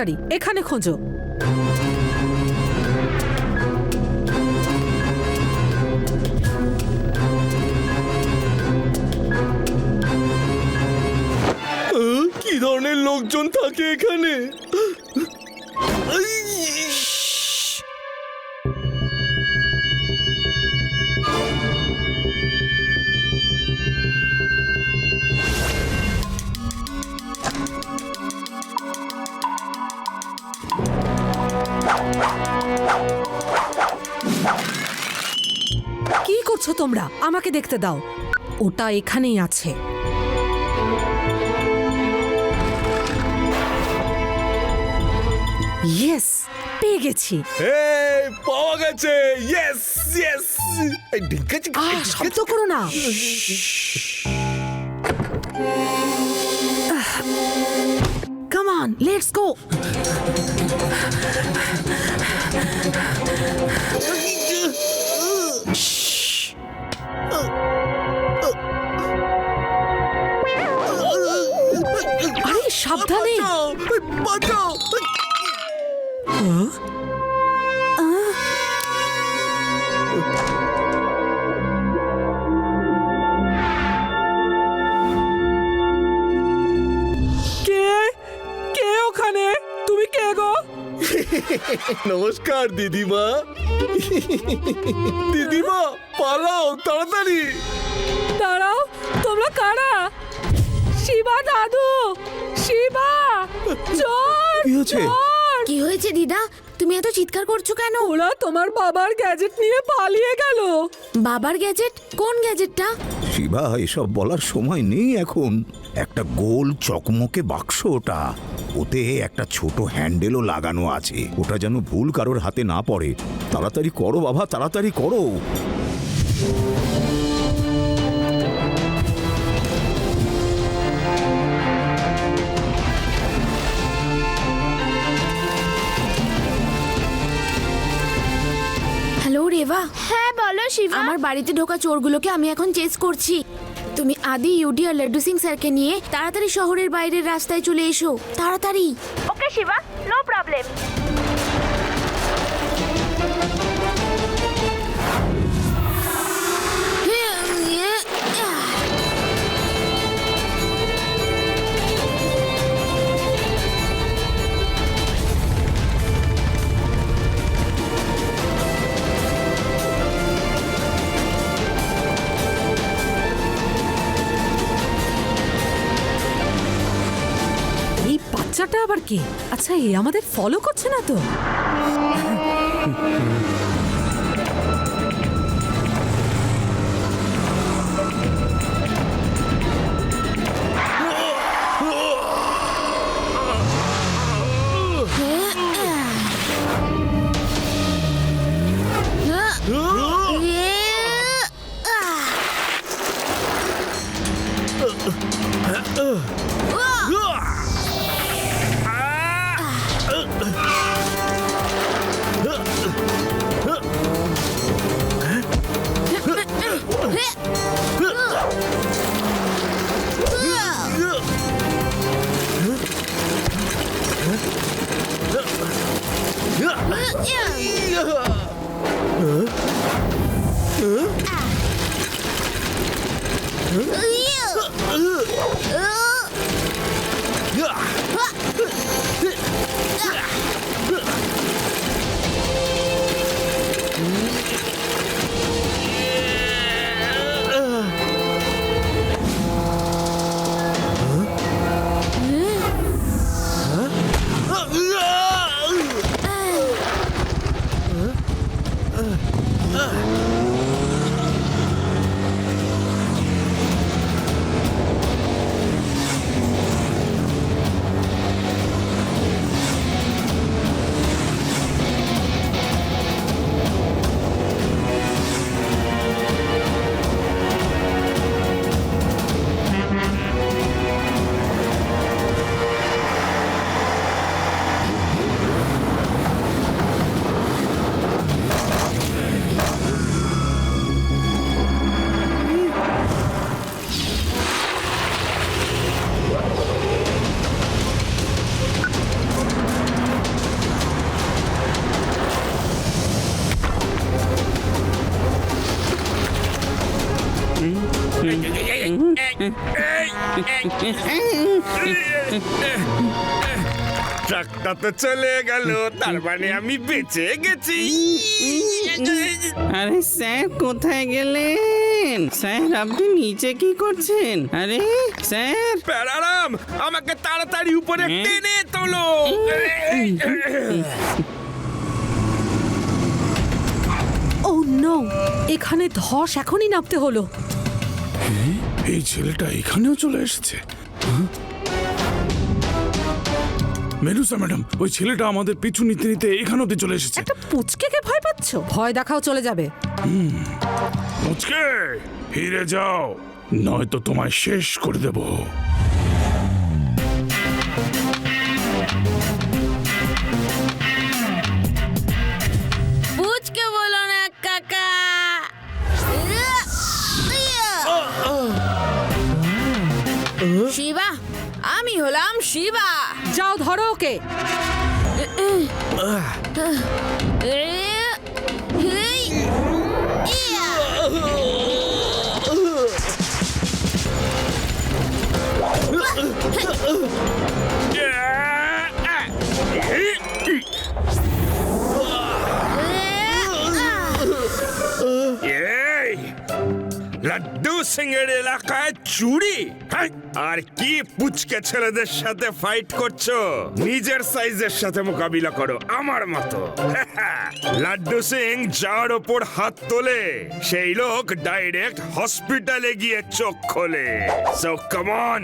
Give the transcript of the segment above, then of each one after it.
তাড়াতাড়ি এখানে খোঁজো। কি ধরনের লোকজন থাকে এখানে? করছ তোমরা আমাকে দেখতে দাও ওটা এখানেই আছে ইয়েস পেয়ে গেছি এই পাওয়া গেছে ইয়েস ইয়েস এই ডিঙ্কা চিকা, আহ, শব্দ করো না কাম অন লেটস গো সাবধানে বাঁচাও, বাঁচাও কে কে ওখানে? তুমি কে গো? নমস্কার দিদিমা। দিদিমা পালাও তাড়াতাড়ি। দাঁড়াও তোমরা কারা? শিবা দাদু! শিবা চোর কি হয়েছে? কি হয়েছে দিদা? তুমি এত চিৎকার করছ কেন? ওরা তোমার বাবার গ্যাজেট নিয়ে পালিয়ে গেল। বাবার গ্যাজেট? কোন গ্যাজেটটা? শিবা এসব বলার সময় নেই এখন। একটা গোল চকমকে বাক্স ওটা। ওতে একটা ছোট হ্যান্ডেলও লাগানো আছে। ওটা যেন ভুল কারোর হাতে না পড়ে। তাড়াতাড়ি করো বাবা তাড়াতাড়ি করো। রেবা হ্যাঁ বলো শিবা। আমার বাড়িতে ঢোকা চোরগুলোকে আমি এখন চেস করছি। তুমি আদি ইউডি আর লাড্ডু সিং স্যারকে নিয়ে তাড়াতাড়ি শহরের বাইরের রাস্তায় চলে এসো। তাড়াতাড়ি। ওকে শিবা নো প্রবলেম বাচ্চাটা কে আচ্ছা এ আমাদের ফলো করছে না তো? ট্রাকটা তো চলে গেল তার মানে আমি বেঁচে গেছি। আরে স্যার কোথায় গেলেন? স্যার আপনি নিচে কি করছেন? আরে স্যার। প্যারারাম আমাকে তাড়াতাড়ি উপরে টেনে তোলো। Oh no! এখানে ধস এখনই নামতে হলো। এই ছেলেটা এখানেও চলে এসেছে। হ্যাঁ? মেনুসা ম্যাডাম ওই ছেলেটা আমাদের পিছু নিতে নিতে এখানে অব্দি চলে এসেছে। একটা পুচকেকে ভয় পাচ্ছ? ভয় দেখাও চলে যাবে। পুচকে ফিরে যাও নয়তো তোমায় শেষ করে দেব। হলাম শিবা যাও ধরো ওকে হেই, ইয়া। এই লাড্ডু সিং এর এলাকায় চুরি হ্যাঁ? আর কি পুচকে ছেলেদের সাথে ফাইট করছ নিজের সাইজের সাথে মোকাবিলা করো আমার মতো লাড্ডু সিং যার ওপর হাত তোলে সেই লোক ডাইরেক্ট হসপিটালে গিয়ে চোখ খোলে so common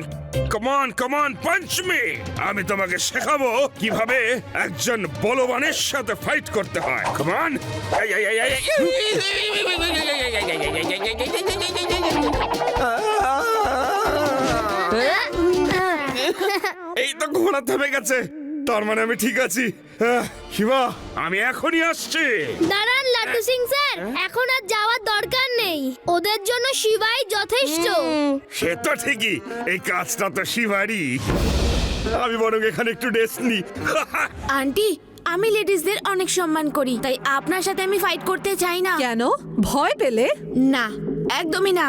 common common punch me আমি তোমাকে শেখাবো কীভাবে একজন বলবানের সাথে ফাইট করতে হয় কমন তো ঘোড়া থেমে গেছে। তার মানে আমি ঠিক আছি। আহ, শিবা আমি এখনই আসছি। দাঁড়ান লাড্ডু সিং স্যার এখন আর যাওয়ার দরকার নেই। ওদের জন্য শিবাই যথেষ্ট। সে তো ঠিকই এই কাজটা তো শিবারই। আমি বরং এখানে একটু রেস্ট নি। আন্টি আমি লেডিসদের অনেক সম্মান করি তাই আপনার সাথে আমি ফাইট করতে চাই না। কেন? ভয় পেলে? না একদমই না।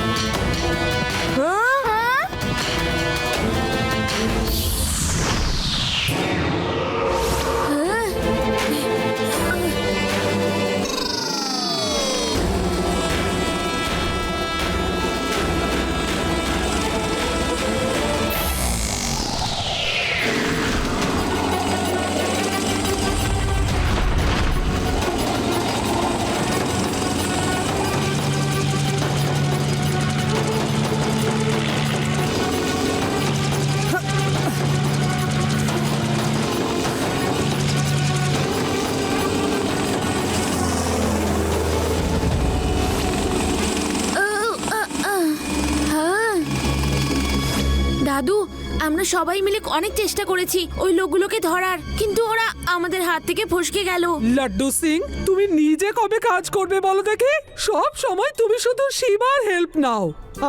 আমরা সবাই মিলে অনেক চেষ্টা করেছি ওই লোকগুলোকে ধরার। কিন্তু ওরা আমাদের হাত থেকে ফসকে গেল। লাড্ডু সিং তুমি নিজে কবে কাজ করবে বলো দেখি? সব সময় তুমি শুধু শিবার হেল্প নাও।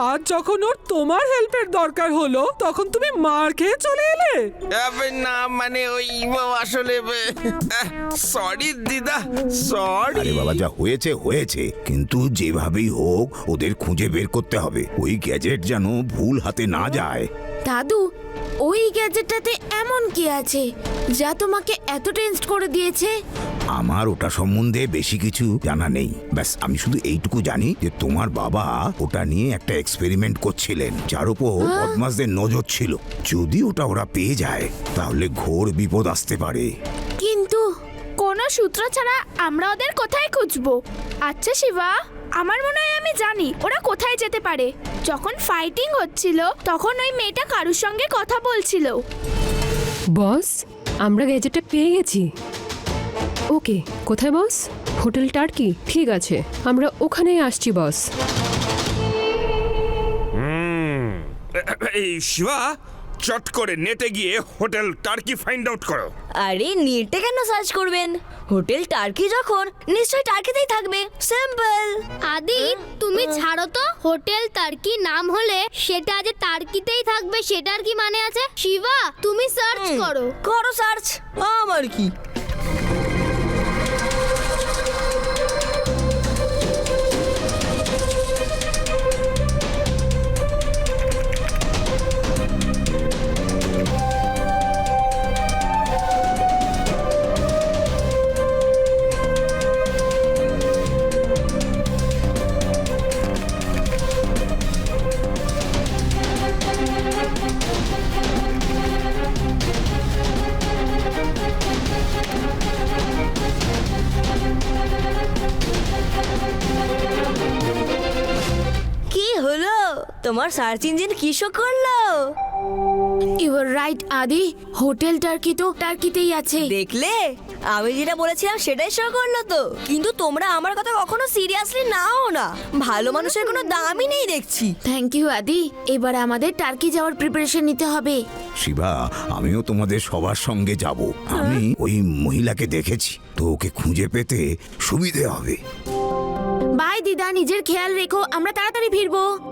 আজ যখন ওর তোমার হেল্পের দরকার হলো তখন তুমি মার খেয়ে চলে এলে। না মানে ওই আসলে সরি দিদা সরি আরে বাবা যা হয়েছে হয়েছে। কিন্তু যেভাবেই হোক ওদের খুঁজে বের করতে হবে। ওই গ্যাজেট যেন ভুল হাতে না যায়। দাদু ওই গ্যাজেটটাতে এমন কি আছে যা তোমাকে এত টেন্সড করে দিয়েছে? আমার ওটা সম্বন্ধে বেশি কিছু জানা নেই। ব্যাস আমি শুধু এইটুকু জানি যে তোমার বাবা ওটা নিয়ে একটা এক্সপেরিমেন্ট করছিলেন যার উপর বদমাসদের নজর ছিল। যদি ওটা ওরা পেয়ে যায় তাহলে ঘোর বিপদ আসতে পারে। কিন্তু কোনো সূত্র ছাড়া আমরা ওদের কোথায় খুঁজবো? আচ্ছা শিবা আমার মনে হয় আমি জানি ওরা কোথায় যেতে পারে। যখন ফাইটিং হচ্ছিল তখন ওই মেয়েটা কারুর সঙ্গে কথা বলছিল? বস আমরা গ্যাজেটটা পেয়ে গেছি। ওকে কোথায় বস? হোটেল টার্কি ঠিক আছে আমরা ওখানেই আসছি বস। এই শিবা চট করে নেটে গিয়ে হোটেল টার্কি ফাইন্ড আউট করো। আরে নেটে কেন সার্চ করবেন? হোটেল টার্কি যখন নিশ্চয়ই টার্কিতেই থাকবে। সিম্পল আদি তুমি ছাড়ো তো। হোটেল টার্কি নাম হলে সেটা যে টার্কিতেই থাকবে সেটার কি মানে আছে? শিবা তুমি সার্চ করো। করো সার্চ আমার কি কি? তোমার সার্চ ইঞ্জিন কি শো করল? You are right Adi. Hotel Turkey তো টার্কিতেই আছে। দেখলে? আমি যেটা বলেছিলাম সেটাই শো করল তো। কিন্তু তোমরা আমার কথা কখনো সিরিয়াসলি নাও না। ভালো মানুষের কোনো দামই নেই দেখছি। থ্যাংক ইউ আদি। এবার আমাদের টার্কি যাওয়ার প্রিপারেশন নিতে হবে। শিবা আমিও তোমাদের সবার সঙ্গে যাব। আমি ওই মহিলাকে দেখেছি। তো ওকে খুঁজে পেতে সুবিধে হবে। বাই দিদা। নিজের খেয়াল রেখো। আমরা তাড়াতাড়ি ফিরবো।